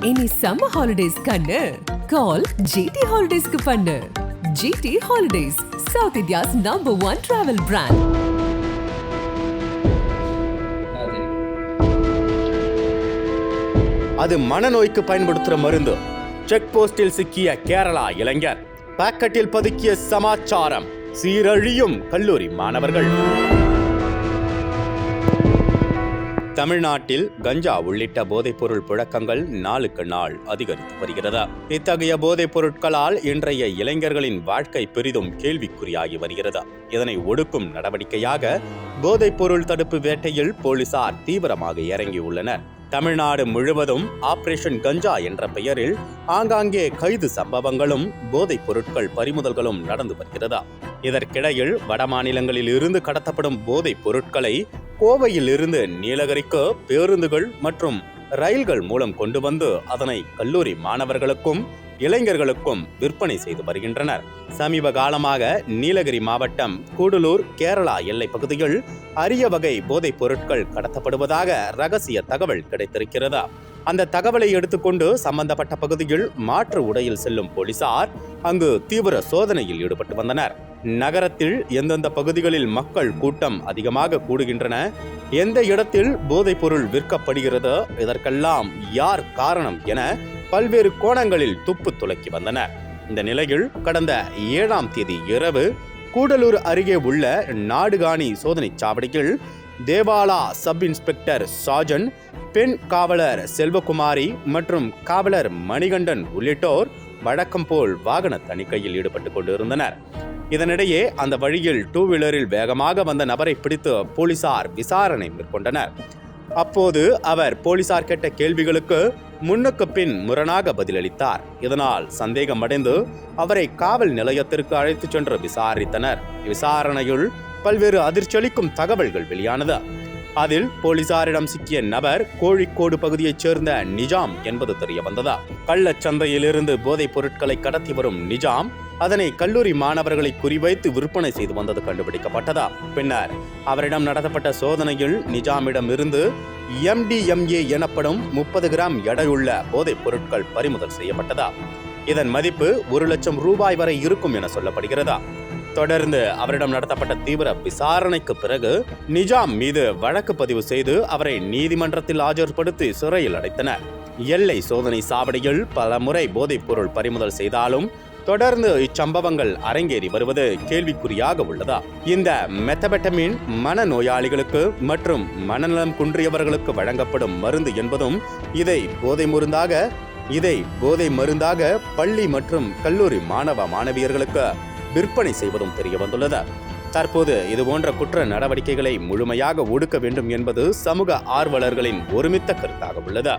Any summer holidays கண்ணு. Call GT ஹாலிடேஸ்க்கு பண்ணு. GT holidays south India's number one travel brand அது மனநோய்க்கு பயன்படுத்துற மருந்து. செக் போஸ்டில் சிக்கிய கேரளா இளைஞர். பாக்கெட்டில் பதுக்கிய சமாச்சாரம். சீரழியும் கல்லூரி மாணவர்கள். தமிழ்நாட்டில் கஞ்சா உள்ளிட்ட போதைப்பொருள் புழக்கங்கள் நாளுக்கு நாள் அதிகரித்து வருகிறது? இத்தகைய போதைப் பொருட்களால் இன்றைய இளைஞர்களின் வாழ்க்கை பெரிதும் கேள்விக்குறியாகி வருகிறது? இதனை ஒடுக்கும் நடவடிக்கையாக போதைப்பொருள் தடுப்பு வேட்டையில் போலீசார் தீவிரமாக இறங்கியுள்ளனர். தமிழ்நாடு முழுவதும் ஆபரேஷன் கஞ்சா என்ற பெயரில் ஆங்காங்கே கைது சம்பவங்களும் போதைப் பொருட்கள் பறிமுதல்களும் நடந்து வருகிறதா? இதற்கிடையில் வடமாநிலங்களில் இருந்து கடத்தப்படும் போதைப் பொருட்களை கோவையில் இருந்து நீலகிரிக்கு பேருந்துகள் மற்றும் ரயில்கள் மூலம் கொண்டு வந்து அதனை கல்லூரி மாணவர்களுக்கும் இளைஞர்களுக்கும் விற்பனை செய்து வருகின்றனர். சமீப காலமாக நீலகிரி மாவட்டம் கூடலூர் கேரளா எல்லை பகுதியில் அரிய வகை போதைப் பொருட்கள் கடத்தப்படுவதாக ரகசிய தகவல் கிடைத்திருக்கிறது. அந்த தகவலை எடுத்துக்கொண்டு சம்பந்தப்பட்ட பகுதியில் மாற்று உடையில் செல்லும் போலீசார் அங்கு தீவிர சோதனையில் ஈடுபட்டு வந்தனர். நகரத்தில் எந்தெந்த பகுதிகளில் மக்கள் கூட்டம் அதிகமாக கூடுகின்றன எந்த இடத்தில் போதைப் பொருள் விற்கப்படுகிறது இதற்கெல்லாம் யார் காரணம் என பல்வேறு கோணங்களில் துப்பு துலக்கி வந்தனர் இந்த நிலையில் கடந்த ஏழாம் தேதி இரவு கூடலூர் அருகே உள்ள நாடுகாணி சோதனைச் சாவடியில் தேவாலா சப் இன்ஸ்பெக்டர் சாஜன் பெண் காவலர் செல்வகுமாரி மற்றும் காவலர் மணிகண்டன் உள்ளிட்டோர் வழக்கம் போல் வாகன தணிக்கையில் ஈடுபட்டுக் கொண்டிருந்தனர். இதனிடையே அந்த வழியில் டூ வீலரில் வேகமாக வந்த நபரை பிடித்து போலீசார் விசாரணை மேற்கொண்டனர். அப்போது அவர் போலீசார் கேட்ட கேள்விகளுக்கு முன்னுக்கு பின் முரணாக பதிலளித்தார். இதனால் சந்தேகமடைந்து அவரை காவல் நிலையத்திற்கு அழைத்துச் சென்று விசாரித்தனர். விசாரணையில் பல்வேறு அதிர்ச்சியளிக்கும் தகவல்கள் வெளியானது. அதில் போலீசாரிடம் சிக்கிய நபர் கோழிக்கோடு பகுதியைச் சேர்ந்த நிஜாம் என்பது தெரிய வந்ததா கள்ளச்சந்தையிலிருந்து போதைப் பொருட்களை கடத்தி வரும் நிஜாம் அதனை கல்லூரி மாணவர்களை குறிவைத்து விற்பனை செய்து வந்தது கண்டுபிடிக்கப்பட்டதா? பின்னர் அவரிடம் நடத்தப்பட்ட சோதனையில் நிஜாமிடம் இருந்து எம்டிஎம்ஏ எனப்படும் முப்பது கிராம் எடையுள்ள போதைப் பொருட்கள் பறிமுதல் செய்யப்பட்டதா? இதன் மதிப்பு ஒரு லட்சம் ரூபாய் வரை இருக்கும் என சொல்லப்படுகிறதா? தொடர்ந்து அவரிடம் நடத்தப்பட்ட தீவிர விசாரணைக்கு பிறகு நிஜாம் மீது வழக்கு பதிவு செய்து அவரை நீதிமன்றத்தில் ஆஜர்படுத்தி சிறையில் அடைத்தனர். எல்லை சோதனை சாவடியில் பல முறை போதைப் பொருள் பறிமுதல் செய்தாலும் தொடர்ந்து இச்சம்பவங்கள் அரங்கேறி வருவது கேள்விக்குறியாக உள்ளதா? இந்த மெத்தபெட்டமின் மனநோயாளிகளுக்கு மற்றும் மனநலம் குன்றியவர்களுக்கு வழங்கப்படும் மருந்து என்பதும் இதை போதை மருந்தாக இதை போதை மருந்தாக பள்ளி மற்றும் கல்லூரி மாணவ மாணவியர்களுக்கு விற்பனை செய்வதும் தெரிய வந்துள்ளது. தற்போது இதுபோன்ற குற்ற நடவடிக்கைகளை முழுமையாக ஒடுக்க வேண்டும் என்பது சமூக ஆர்வலர்களின் ஒருமித்த கருத்தாக உள்ளது.